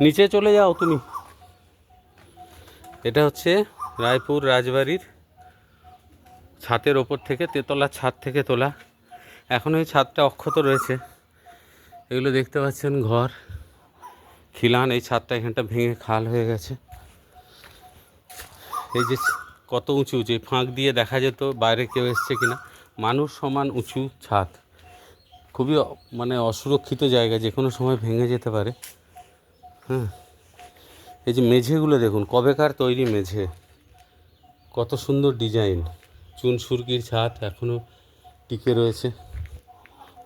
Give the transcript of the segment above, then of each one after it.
নিচে চলে যাও তুমি। এটা হচ্ছে রায়পুর রাজবাড়ির ছাতের ওপর থেকে, তেতলা ছাদ থেকে তোলা। এখন ওই ছাদটা অক্ষত রয়েছে। এগুলো দেখতে পাচ্ছেন ঘর, খিলান, এই ছাদটা এখানটা ভেঙে খাল হয়ে গেছে। এই যে কত উঁচু উঁচু এই ফাঁক দিয়ে দেখা যেত বাইরে কেউ এসছে কিনা। মানুষ সমান উঁচু ছাদ। খুবই মানে অসুরক্ষিত জায়গা যে কোনো সময় ভেঙে যেতে পারে। হ্যাঁ এই যে মেঝেগুলো দেখুন, কবেকার তৈরি মেঝে। কত সুন্দর ডিজাইন। চুন, সুরকির ছাদ এখনও টিকে রয়েছে।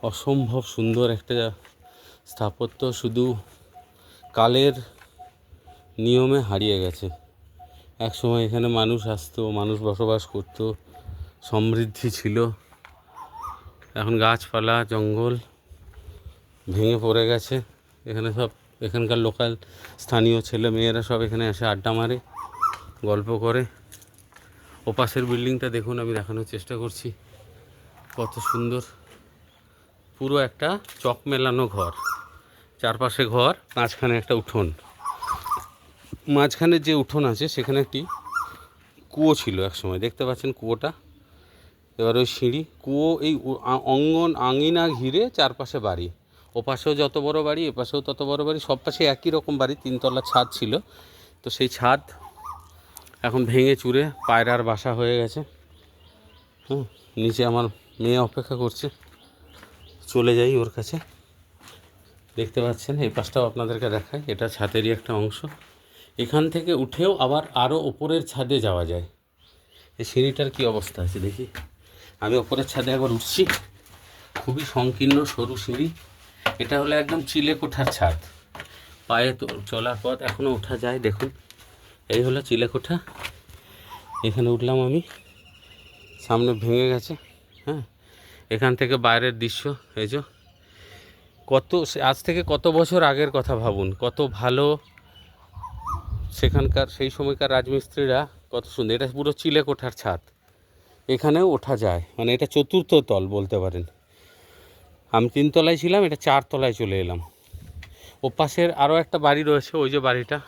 অসম্ভব সুন্দর একটা স্থাপত্য, শুধু কালের নিয়মে হারিয়ে গেছে। এক সময় এখানে মানুষ আসতো, মানুষ বসবাস করতো, সমৃদ্ধি ছিল। এখন গাছপালা, জঙ্গল ভেঙে পড়ে গেছে। এখানে সব এখানকার লোকাল স্থানীয় ছেলে মেয়েরা সব এখানে এসে আড্ডা মারে, গল্প করে। ও পাশের বিল্ডিংটা দেখুন, আমি দেখানোর চেষ্টা করছি। কত সুন্দর। পুরো একটা চক মেলানো ঘর। চারপাশে ঘর, মাঝখানে একটা উঠোন। মাঝখানে যে উঠোন আছে, সেখানে একটি কুয়ো ছিল এক সময় দেখতে পাচ্ছেন কুয়োটা? এবার ওই সিঁড়ি, কুয়ো এই অঙ্গন আঙিনা ঘিরে চারপাশে বাড়ি। ও পাশেও যত বড় বাড়ি এ পাশেও তত বড় বাড়ি সব পাশে একই রকম বাড়ি, তিনতলা ছাদ ছিল। তো সেই ছাদ এখন ভেঙে চুরে পায়রার বাসা হয়ে গেছে। হুম, নিচে আমার মেয়ে অপেক্ষা করছে। চলে যাই ওর কাছে। দেখতে পাচ্ছেন, এই পাশটাও আপনাদেরকে দেখায় এটা ছাদেরই একটা অংশ। এখান থেকে উঠেও আবার আরও ওপরের ছাদে যাওয়া যায়। এই সিঁড়িটার কি অবস্থা আছে দেখি। আমি ওপরের ছাদে একবার উঠছি। খুবই সংকীর্ণ সরু সিঁড়ি। এটা হলো একদম চিলে কোঠার ছাদ। পায়ে চলার পথ এখনও ওঠা যায়, দেখুন। এই হলো চিলেকোঠা এখানে উঠলাম আমি। সামনে ভেঙে গেছে হ্যাঁ। এখান থেকে বাইরের দৃশ্য, এই যে। কত আজ থেকে কত বছর আগের কথা ভাবুন। কত ভালো সেখানকার, সেই সময়কার রাজমিস্ত্রিরা কত সুন্দর। এটা পুরো চিলেকোঠার ছাদ। এখানেও ওঠা যায়। মানে এটা চতুর্থ তল বলতে পারেন। আমি তিনতলায় ছিলাম, এটা চারতলায় চলে এলাম। ও পাশের আরও একটা বাড়ি রয়েছে, ওই যে বাড়িটা।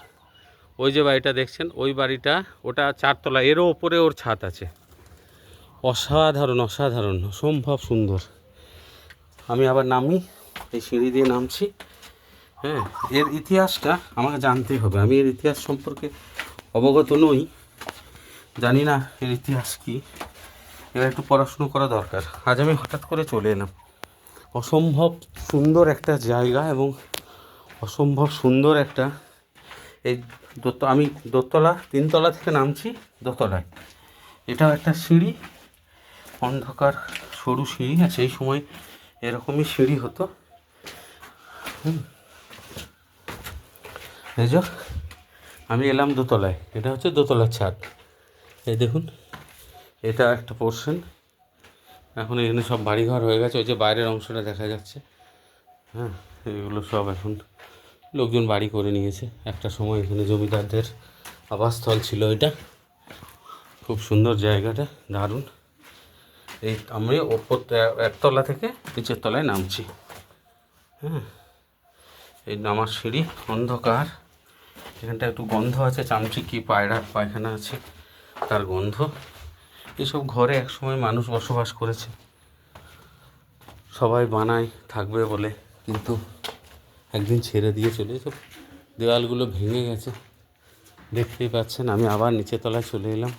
ওই যে বাড়িটা দেখছেন, ওই বাড়িটা, ওটা চারতলা এরও ওপরে ওর ছাদ আছে। অসাধারণ অসাধারণ, অসম্ভব সুন্দর। আমি আবার নামি, এই সিঁড়ি দিয়ে নামছি। হ্যাঁ এর ইতিহাসটা আমাকে জানতেই হবে। আমি এর ইতিহাস সম্পর্কে অবগত নই, জানি না এর ইতিহাস কি। এবার একটু পড়াশুনো করা দরকার। আজ আমি হঠাৎ করে চলে এলাম। অসম্ভব সুন্দর একটা জায়গা এবং অসম্ভব সুন্দর একটা এই দোত, আমি দোতলা, তিনতলা থেকে নামছি দোতলায়। এটাও একটা সিঁড়ি, অন্ধকার সরু সিঁড়ি, আর সেই সময় এরকমই সিঁড়ি হতো। এই যে, আমি এলাম দোতলায়। এটা হচ্ছে দোতলার ছাদ। এই দেখুন, এটা একটা পোর্শন এখন এখানে সব বাড়িঘর হয়ে গেছে, ওই যে বাইরের অংশটা দেখা যাচ্ছে। হ্যাঁ এগুলো সব এখন লোকজন বাড়ি করে নিয়েছে। একটা সময় এখানে জমিদারদের আবাসস্থল ছিল এটা। খুব সুন্দর জায়গাটা, দারুণ। এই আমি ওপর একতলা থেকে নিচের তলায় নামছি। হ্যাঁ এই নামার সিঁড়ি, অন্ধকার। এখানটা একটু গন্ধ আছে চামচিকি পায়রা, পায়খানা আছে, তার গন্ধ। এসব ঘরে একসময় মানুষ বসবাস করেছে। সবাই বানায় থাকবে বলে, কিন্তু একদিন ছেড়ে দিয়ে চলে সব দেওয়ালগুলো ভেঙে গেছে। দেখতেই পাচ্ছেন, আমি আবার নিচের তলায় চলে এলাম।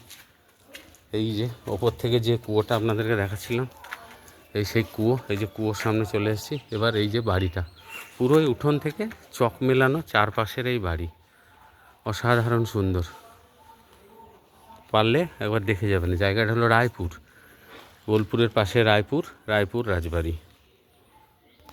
এই যে, ওপর থেকে যে কুয়োটা আপনাদেরকে দেখাচ্ছিলাম, এই সেই কুয়ো, এই যে কুয়োর সামনে চলে এসেছি। এবার এই যে বাড়িটা, পুরোই উঠোন থেকে চক মেলানো চারপাশের এই বাড়ি। অসাধারণ সুন্দর। পারলে একবার দেখে যাবেন। জায়গাটা হলো রায়পুর। বোলপুরের পাশে রায়পুর রায়পুর রাজবাড়ি।